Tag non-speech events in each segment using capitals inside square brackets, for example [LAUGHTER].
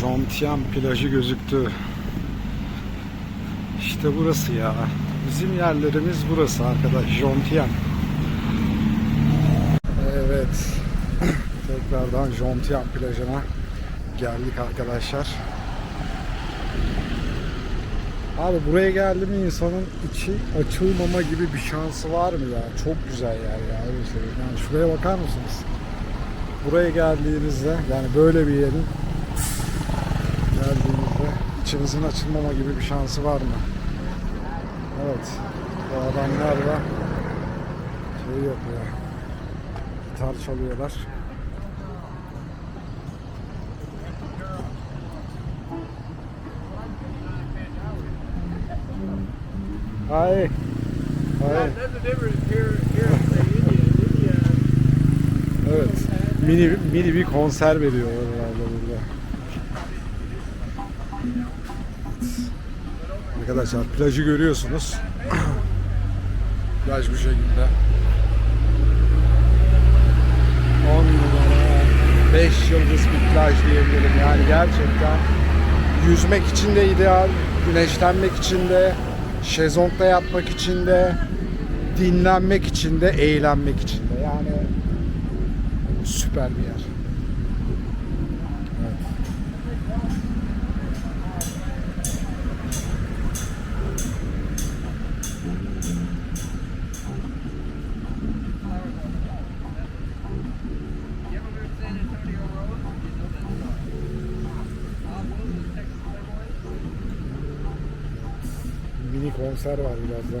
Jontian plajı gözüktü. İşte burası ya. Bizim yerlerimiz burası arkadaş. Jontian. Evet. [CLEARS THROAT] Tekrardan Jontian plajına geldik arkadaşlar. Abi buraya geldi mi insanın içi açılmama gibi bir şansı var mı ya? Çok güzel yer ya öyle. Yani şuraya bakar mısınız? Buraya geldiğinizde yani böyle bir yerin geldiğinizde içinizin açılmama gibi bir şansı var mı? Evet. Bu adamlar da şey yapıyor. Gitar çalıyorlar. Hi. Hi. Evet. Mini mini bir konser veriyor Arkadaşlar plajı görüyorsunuz. Plaj bu şekilde. 10 numara 5 yıldız bir plaj diyebilirim. Yani gerçekten yüzmek için de ideal, güneşlenmek için de, şezlongda yatmak için de, dinlenmek için de, eğlenmek için de. Yani süper bir yer. Konser var birazdan.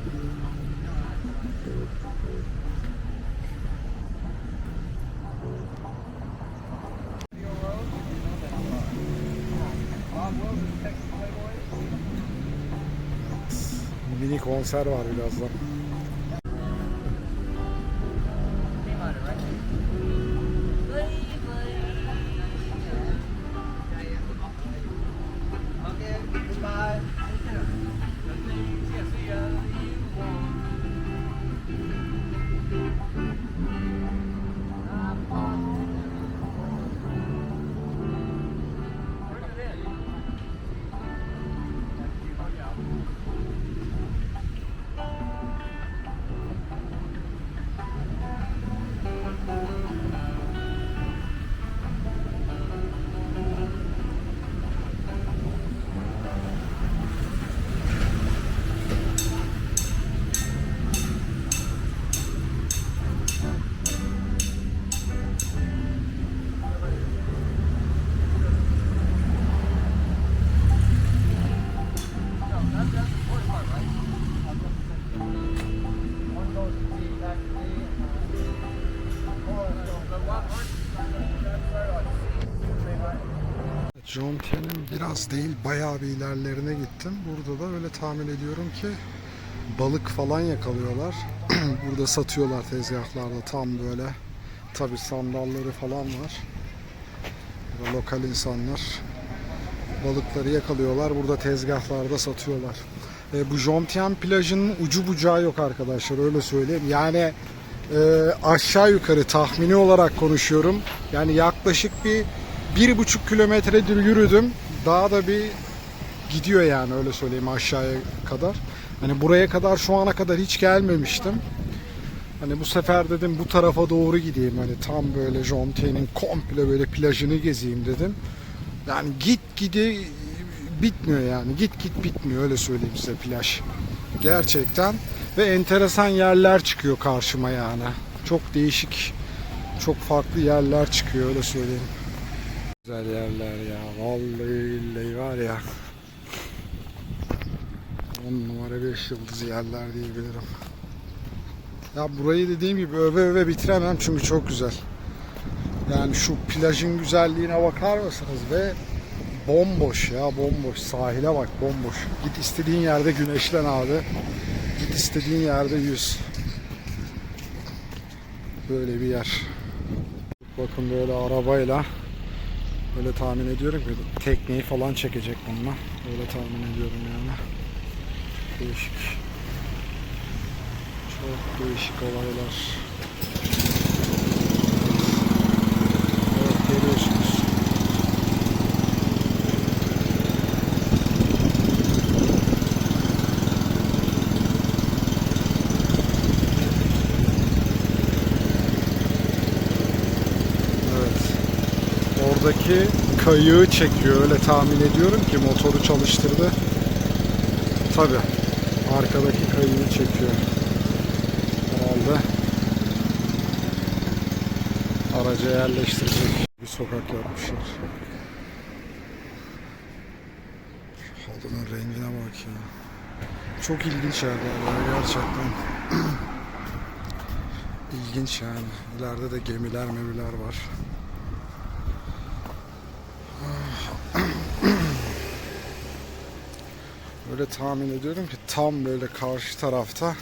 Mini konser var birazdan. Jontia'nın biraz değil bayağı bir ilerlerine gittim. Burada da öyle tahmin ediyorum ki balık falan yakalıyorlar. [CLEARS THROAT] Burada satıyorlar tezgahlarda tam böyle. Tabi sandalları falan var. Burada lokal insanlar balıkları yakalıyorlar. Burada tezgahlarda satıyorlar. E, bu Jontian plajının ucu bucağı yok arkadaşlar öyle söyleyeyim. Yani e, aşağı yukarı tahmini olarak konuşuyorum. Yani yaklaşık bir bir buçuk kilometredir yürüdüm. Daha da bir gidiyor yani öyle söyleyeyim aşağıya kadar. Hani buraya kadar şu ana kadar hiç gelmemiştim. Hani bu sefer dedim bu tarafa doğru gideyim. Hani tam böyle Jontia'nın komple böyle plajını gezeyim dedim. Yani git gidi bitmiyor yani. Git git bitmiyor öyle söyleyeyim size plaj. Gerçekten ve enteresan yerler çıkıyor karşıma yani. Çok değişik, çok farklı yerler çıkıyor öyle söyleyeyim. Güzel yerler ya. Vallahi billahi var ya. 10 numara 5 yıldız yerler diyebilirim. Ya burayı dediğim gibi öve öve bitiremem çünkü çok güzel. Yani şu plajın güzelliğine bakar mısınız ve bomboş ya bomboş. Sahile bak bomboş. Git istediğin yerde güneşlen abi. Git istediğin yerde yüz. Böyle bir yer. Bakın böyle arabayla Öyle tahmin ediyorum ki tekneyi falan çekecek bununla. Öyle tahmin ediyorum yani. Değişik. Çok değişik olaylar. Evet görüyorsunuz. Arkadaki kayığı çekiyor. Öyle tahmin ediyorum ki motoru çalıştırdı. Tabi arkadaki kayığı çekiyor. Herhalde araca yerleştirecek bir sokak yapmışlar. Halının rengine bak ya. Çok ilginç yerler gerçekten. [CLEARS THROAT] İlginç yani. İleride de gemiler memiler var. Öyle tahmin ediyorum ki tam böyle karşı tarafta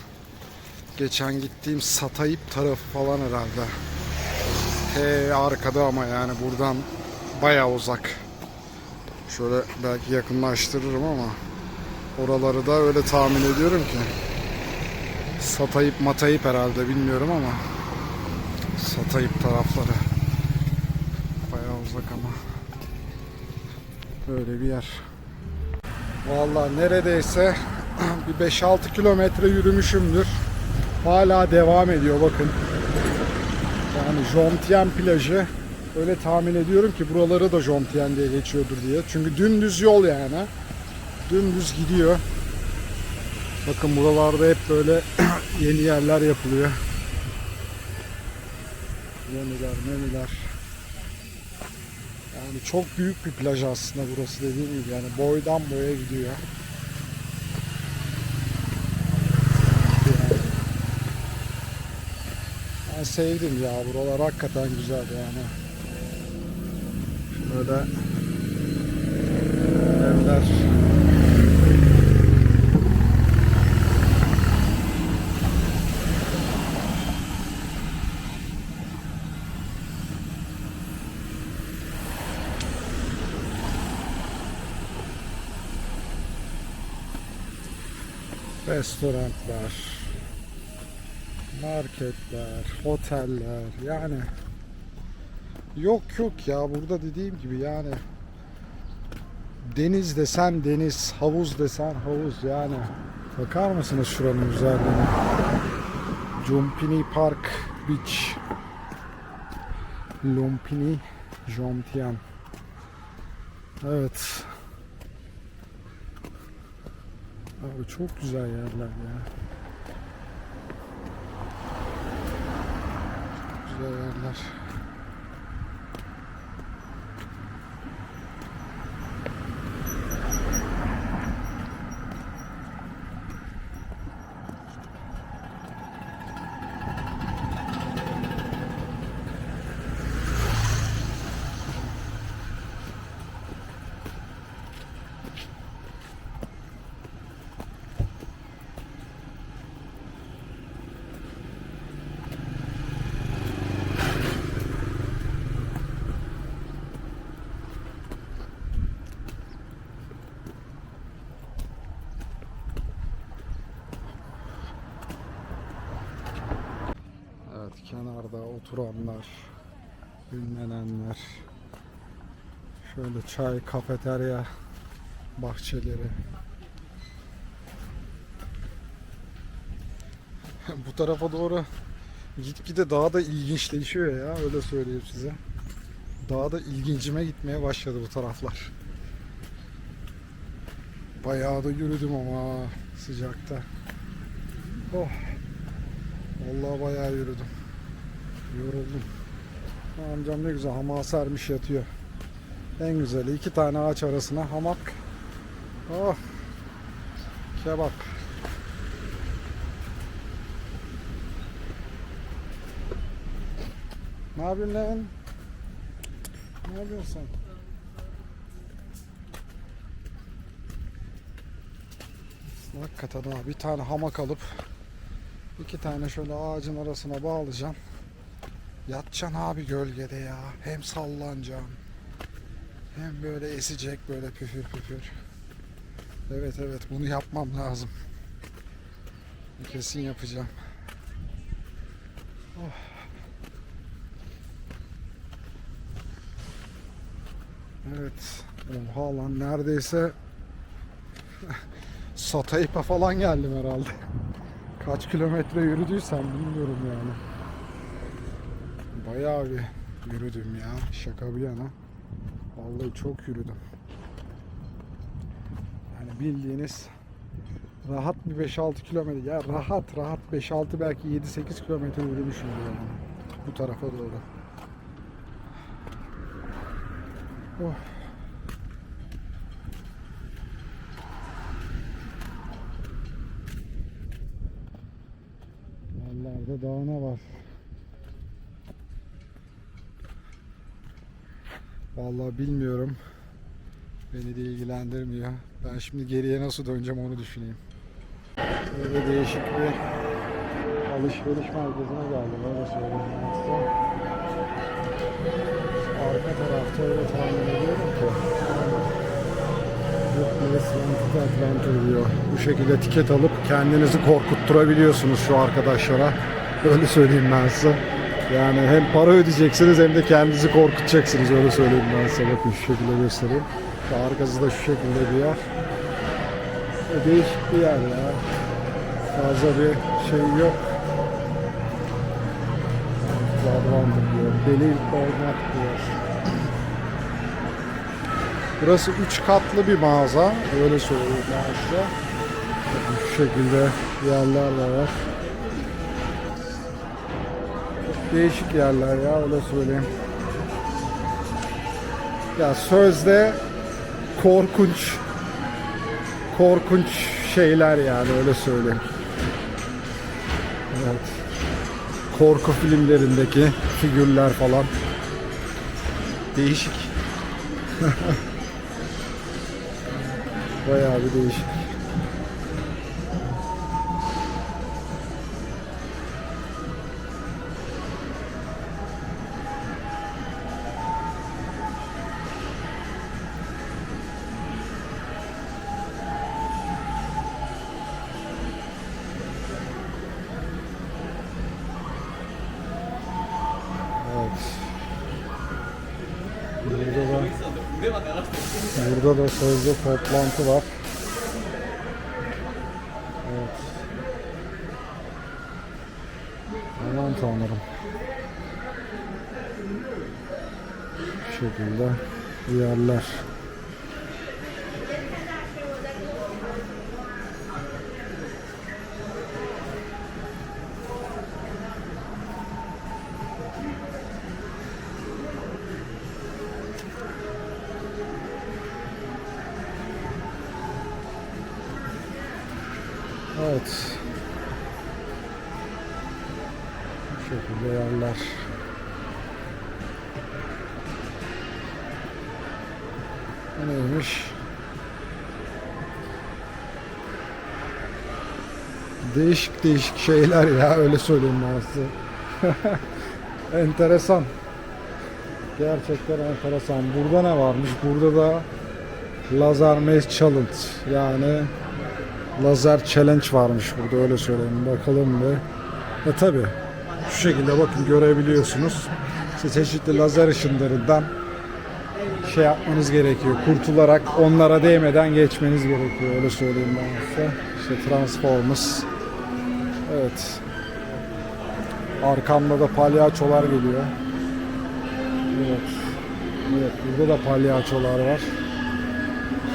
geçen gittiğim Satayip tarafı falan herhalde. He arkada ama yani buradan bayağı uzak. Şöyle belki yakınlaştırırım ama oraları da öyle tahmin ediyorum ki. Satayip matayip herhalde bilmiyorum ama Satayip tarafları bayağı uzak ama böyle bir yer. Vallahi neredeyse [CLEARS THROAT] bir 5-6 kilometre yürümüşümdür. Hala devam ediyor bakın. Yani Jontien plajı öyle tahmin ediyorum ki buraları da Jontien diye geçiyordur diye. Çünkü dümdüz yol yani. Dümdüz gidiyor. Bakın buralarda hep böyle [CLEARS THROAT] yeni yerler yapılıyor. Yeniler, meniler. Yani çok büyük bir plaj aslında burası dediğim gibi. Yani boydan boya gidiyor. Ben sevdim ya. Buralar hakikaten güzel yani. Şöyle evler. Restoranlar, marketler, oteller yani yok yok ya. Burada dediğim gibi yani deniz desen deniz, havuz desen havuz yani. Bakar mısınız şuranın güzelliğine? Jumpini Park Beach. Lumpini Jomtien Evet Abi çok güzel yerler ya. Çok güzel yerler. Evet kenarda oturanlar, ünlenenler. Şöyle çay, kafeterya bahçeleri. Bu tarafa doğru gitgide daha da ilginçleşiyor ya öyle söyleyeyim size. Daha da ilgincime gitmeye başladı bu taraflar. Bayağı da yürüdüm ama sıcakta. Oh. Vallahi bayağı yürüdüm. Yoruldum. Amcam ne güzel hamak sermiş yatıyor. En güzeli iki tane ağaç arasına hamak. Oh. Kebap. Ne yapıyorsun lan? Ne yapıyorsun sen? Hakikaten ha bir tane hamak alıp iki tane şöyle ağacın arasına bağlayacağım. Yatacaksın abi gölgede ya. Hem sallanacağım. Hem böyle esecek böyle püfür püfür. Evet evet bunu yapmam lazım. Kesin yapacağım. Oh. Evet. Oha lan neredeyse [LAUGHS] Satayip'e falan geldim herhalde. Kaç kilometre yürüdüysem bilmiyorum yani. Bayağı bir yürüdüm ya. Şaka bir yana. Vallahi çok yürüdüm. Yani bildiğiniz rahat bir 5-6 kilometre ya rahat rahat 5-6 belki 7-8 kilometre yürümüşüm yani bu tarafa doğru. Oh. Yerlerde daha ne var? Vallahi bilmiyorum. Beni de ilgilendirmiyor. Ben şimdi geriye nasıl döneceğim onu düşüneyim. Böyle değişik bir alışveriş merkezine geldim. Öyle söyleyeyim size. Arka tarafta öyle tahmin ediyorum ki. Wanted Adventure diyor. Bu şekilde tiket alıp kendinizi korkutturabiliyorsunuz şu arkadaşlara. Öyle söyleyeyim ben size. Yani hem para ödeyeceksiniz hem de kendinizi korkutacaksınız öyle söyleyeyim ben size. Bakın şu şekilde göstereyim. Arkası da şu şekilde bir yer. E, Değişik bir yer ya. Fazla bir şey yok. Advantage diyor. Deli olmak diyor. Burası 3 katlı bir mağaza. Öyle söyleyeyim ben size. Şu şekilde yerler var. Değişik yerler ya öyle söyleyeyim. Ya sözde korkunç korkunç şeyler yani öyle söyleyeyim. Evet. Korku filmlerindeki figürler falan. Değişik. [LAUGHS] Bayağı bir değişik. Burada da sözde toplantı var. Evet. Aman tanrım. Bu şekilde yerler. Evet. Bu şekilde yerler. Bu neymiş? Değişik değişik şeyler ya öyle söyleyeyim ben size. [LAUGHS] enteresan. Gerçekten enteresan. Burada ne varmış? Burada da Laser Maze Challenge yani lazer challenge varmış burada öyle söyleyeyim. Bakalım bir. E tabi şu şekilde bakın görebiliyorsunuz. İşte çeşitli lazer ışınlarından şey yapmanız gerekiyor. Kurtularak onlara değmeden geçmeniz gerekiyor. Öyle söyleyeyim ben size. İşte Transformers. Evet. Arkamda da palyaçolar geliyor. Evet. Evet burada da palyaçolar var.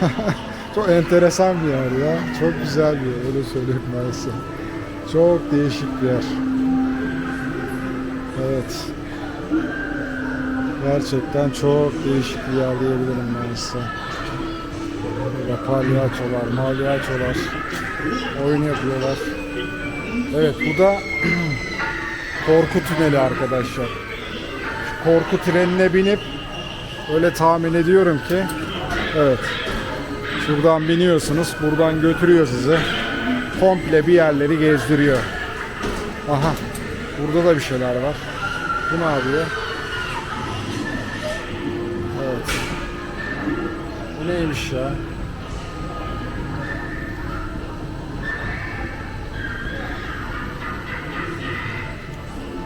[LAUGHS] Çok enteresan bir yer ya. Çok güzel bir yer. Öyle söyleyeyim ben size. Çok değişik bir yer. Evet. Gerçekten çok değişik bir yer diyebilirim ben size. Burada palyaçolar, malyaçolar oyun yapıyorlar. Evet bu da [CLEARS THROAT] korku tüneli arkadaşlar. Korku trenine binip öyle tahmin ediyorum ki evet Şuradan biniyorsunuz. Buradan götürüyor sizi. Komple bir yerleri gezdiriyor. Aha. Burada da bir şeyler var. Bu ne yapıyor? Evet. Bu neymiş ya?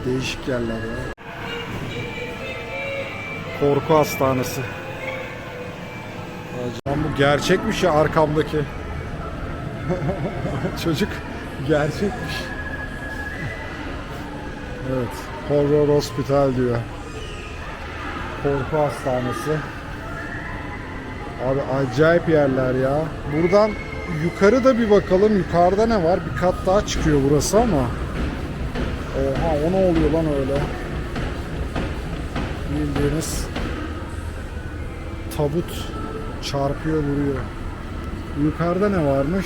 Değişik yerler ya. Korku hastanesi. Acaba bu gerçekmiş ya arkamdaki. [LAUGHS] Çocuk gerçekmiş. Evet. Horror Hospital diyor. Korku hastanesi. Abi acayip yerler ya. Buradan yukarı da bir bakalım. Yukarıda ne var? Bir kat daha çıkıyor burası ama. Oha o ne oluyor lan öyle? Bildiğiniz tabut çarpıyor duruyor. Yukarıda ne varmış?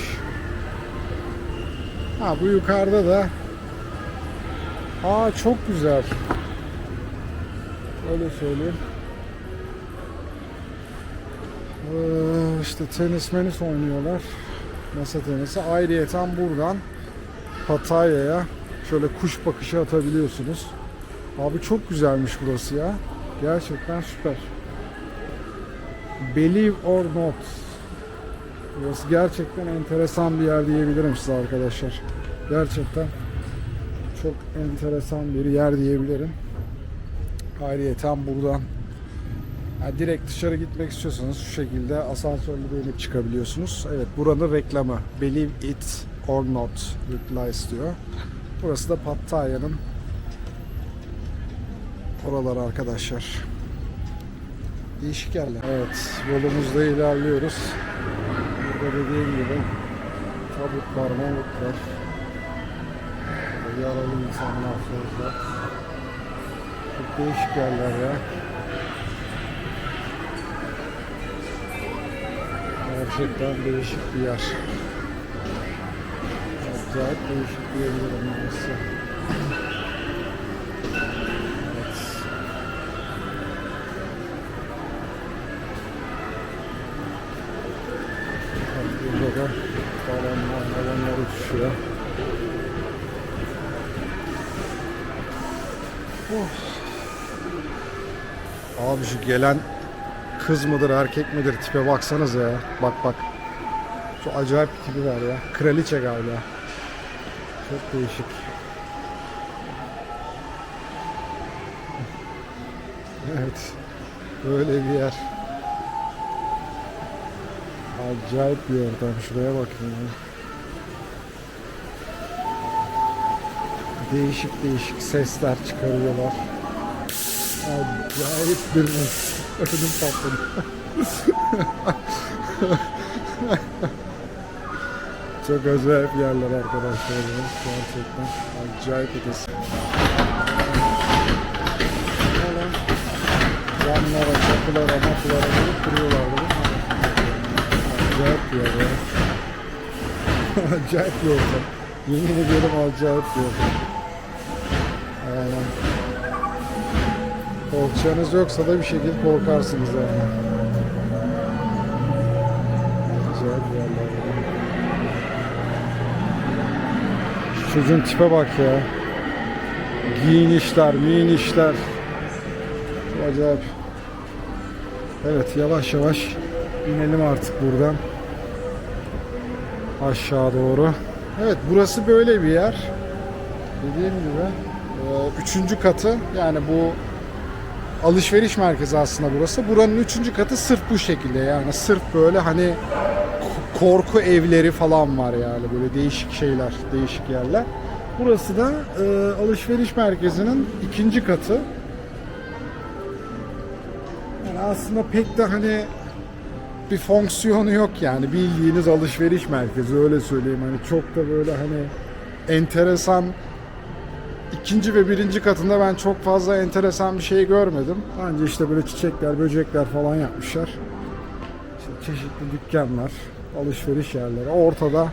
Ha bu yukarıda da Aa çok güzel. Öyle söyleyeyim. Ee, işte tenis menis oynuyorlar. Masa tenisi. Ayrıyeten buradan Pattaya'ya şöyle kuş bakışı atabiliyorsunuz. Abi çok güzelmiş burası ya. Gerçekten süper. Believe or not. Burası gerçekten enteresan bir yer diyebilirim size arkadaşlar. Gerçekten çok enteresan bir yer diyebilirim. Ayrıyeten buradan yani direkt dışarı gitmek istiyorsanız şu şekilde asansörle inip çıkabiliyorsunuz. Evet buranın reklamı. Believe it or not replies diyor. Burası da Pattaya'nın oralar arkadaşlar. Değişik yerler. Evet yolumuzda ilerliyoruz. Burada dediğim gibi tabutlar, mamutlar, yaralı insanlar fazla. Çok değişik yerler ya. Gerçekten değişik bir yer. Acayip değişik diyebilirim burası. Uçuşuyor. Oh. Abi şu gelen kız mıdır erkek midir tipe baksanız ya. Bak bak. Şu acayip bir tipi var ya. Kraliçe galiba. Çok değişik. Evet. Böyle bir yer. Acayip bir ortam. Şuraya bakın ya. Değişik değişik sesler çıkarıyorlar. Acayip bir ödüm patladı. [LAUGHS] Çok acayip yerler arkadaşlar. Gerçekten acayip ötesi. Camlara, kapılara, mapılara vurup duruyorlar? Acayip bir yer ya. [LAUGHS] acayip bir ortam. Yemin ediyorum acayip bir ortam. Aynen. Korkacağınız yoksa da bir şekilde korkarsınız yani. Acayip yerler. Şu Çocuğun tipe bak ya. Giyinişler, miyinişler. Çok Acayip. Evet yavaş yavaş inelim artık buradan. Aşağı doğru. Evet burası böyle bir yer. Dediğim gibi üçüncü katı yani bu alışveriş merkezi aslında burası. Buranın üçüncü katı sırf bu şekilde yani sırf böyle hani korku evleri falan var yani böyle değişik şeyler, değişik yerler. Burası da e, alışveriş merkezinin ikinci katı. Yani aslında pek de hani bir fonksiyonu yok yani bildiğiniz alışveriş merkezi öyle söyleyeyim hani çok da böyle hani enteresan ikinci ve birinci katında ben çok fazla enteresan bir şey görmedim. Bence işte böyle çiçekler, böcekler falan yapmışlar. İşte çeşitli dükkanlar, alışveriş yerleri. Ortada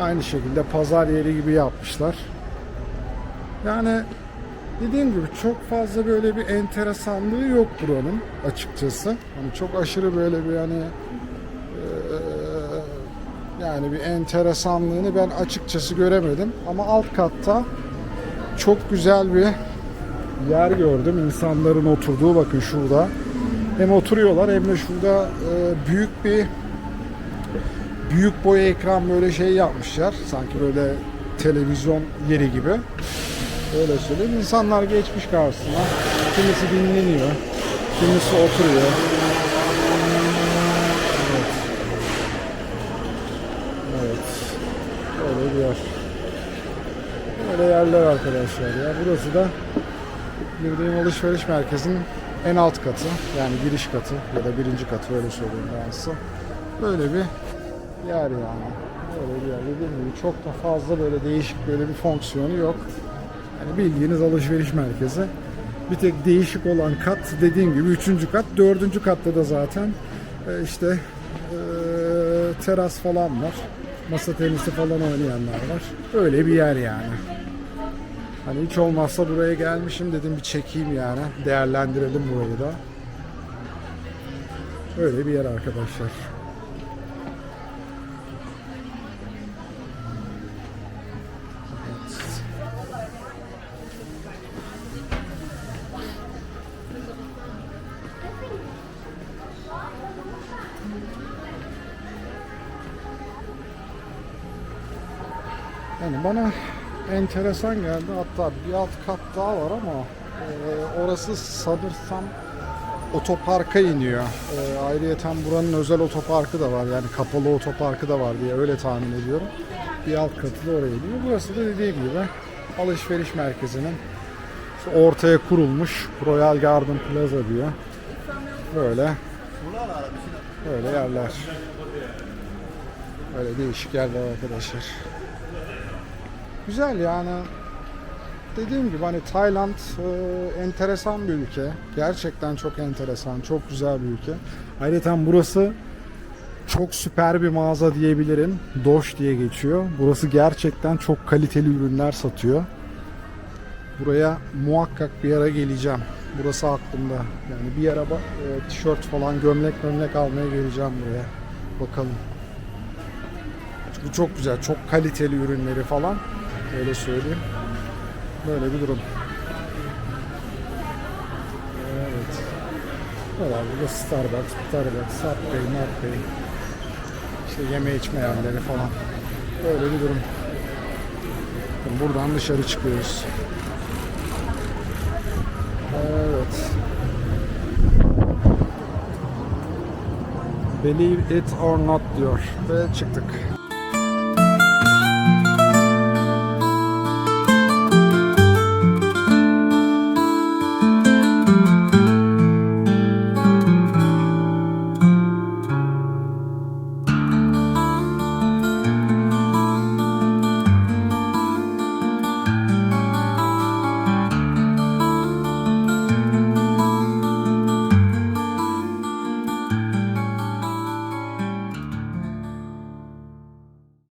aynı şekilde pazar yeri gibi yapmışlar. Yani dediğim gibi çok fazla böyle bir enteresanlığı yok buranın açıkçası. Hani çok aşırı böyle bir hani yani bir enteresanlığını ben açıkçası göremedim. Ama alt katta çok güzel bir yer gördüm. İnsanların oturduğu bakın şurada. Hem oturuyorlar hem de şurada e, büyük bir büyük boy ekran böyle şey yapmışlar. Sanki böyle televizyon yeri gibi. Öyle söyleyeyim. İnsanlar geçmiş karşısına. Kimisi dinleniyor. Kimisi oturuyor. Evet. Evet. Öyle bir yer. Böyle yerler arkadaşlar ya. Burası da girdiğim alışveriş merkezinin en alt katı yani giriş katı ya da birinci katı öyle söyleyeyim ben size. Böyle bir yer yani. Böyle bir yer. Dediğim gibi çok da fazla böyle değişik böyle bir fonksiyonu yok. Yani bildiğiniz alışveriş merkezi. Bir tek değişik olan kat dediğim gibi üçüncü kat. Dördüncü katta da zaten e, işte e, teras falan var. Masa tenisi falan oynayanlar var. Öyle bir yer yani. Hani hiç olmazsa buraya gelmişim dedim bir çekeyim yani. Değerlendirelim burayı da. Öyle bir yer arkadaşlar. Yani bana enteresan geldi. Hatta bir alt kat daha var ama e, orası sanırsam otoparka iniyor. E, ayrıyeten buranın özel otoparkı da var. Yani kapalı otoparkı da var diye öyle tahmin ediyorum. Bir alt katı da oraya iniyor. Burası da dediğim gibi alışveriş merkezinin ortaya kurulmuş Royal Garden Plaza diyor. Böyle böyle yerler. Böyle değişik yerler arkadaşlar. Güzel yani. Dediğim gibi hani Tayland e, enteresan bir ülke. Gerçekten çok enteresan, çok güzel bir ülke. Ayrıca burası çok süper bir mağaza diyebilirim. Doş diye geçiyor. Burası gerçekten çok kaliteli ürünler satıyor. Buraya muhakkak bir ara geleceğim. Burası aklımda. Yani bir ara e, tişört falan, gömlek gömlek almaya geleceğim buraya. Bakalım. Çünkü çok güzel, çok kaliteli ürünleri falan. Öyle söyleyeyim. Böyle bir durum. Evet. Herhalde de Starbucks, Starbucks, Subway, Subway. İşte yeme içme yerleri falan. Böyle bir durum. Buradan dışarı çıkıyoruz. Evet. Believe it or not diyor. Ve çıktık.